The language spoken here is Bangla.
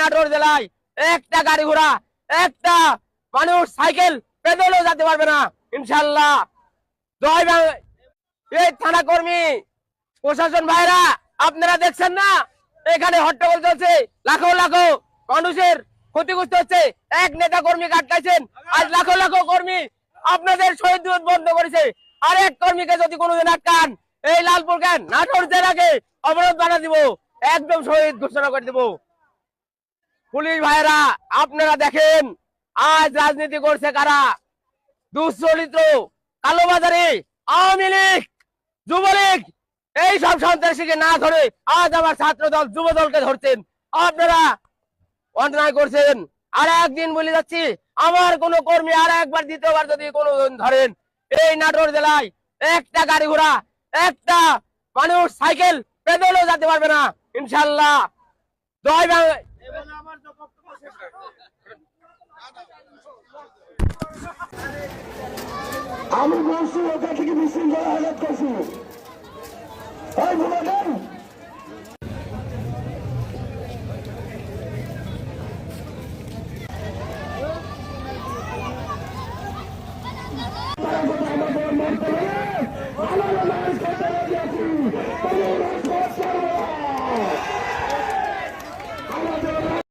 নাটোর জেলায় একটা গাড়ি ঘোড়া, একটা মানুষ সাইকেল, পেদলেও যেতে পারবে না, ইনশাল্লাহ। জয় এই থানা কর্মী, প্রশাসন ভাইরা, আপনারা দেখছেন না? এখানে হট্টগোল চলছে, লাখো লাখো মানুষের ক্ষতিগ্রস্ত হচ্ছে। এক নেতা কর্মী আটকাইছেন, আজ লাখো লাখো কর্মী আপনাদের শহীদ দিবস বন্ধ করেছে। আর এক কর্মীকে যদি কোনোদিন আটকান, এই লালপুর কেন নাটোর জেলাকে অবরোধ বানা দিব, একদম শহীদ ঘোষণা করে দিব। পুলিশ ভাইরা, আপনারা দেখেন, আজ রাজনীতি করছে কারা? দুশ্চরিত্র, কালোবাজারি, আওয়ামী লীগ, যুবলীগ এই সব সন্ত্রাসীকে না ধরে আজ আমার ছাত্র দল যুব দলকে ধরছেন। আপনারা অন্যায় করছেন। আর একদিন বলে যাচ্ছি, আমার কোন কর্মী আর একবার দ্বিতীয়বার যদি কোনো ধরেন, এই নাটোর জেলায় একটা গাড়ি ঘোড়া, একটা মানুষ সাইকেল পেদলেও যেতে পারবে না, ইনশাল্লাহ। জয় বাংলা আমি বলছি ওটা থেকে বিশৃঙ্খলা আঘাত করছি ওই ভুলেন Thank.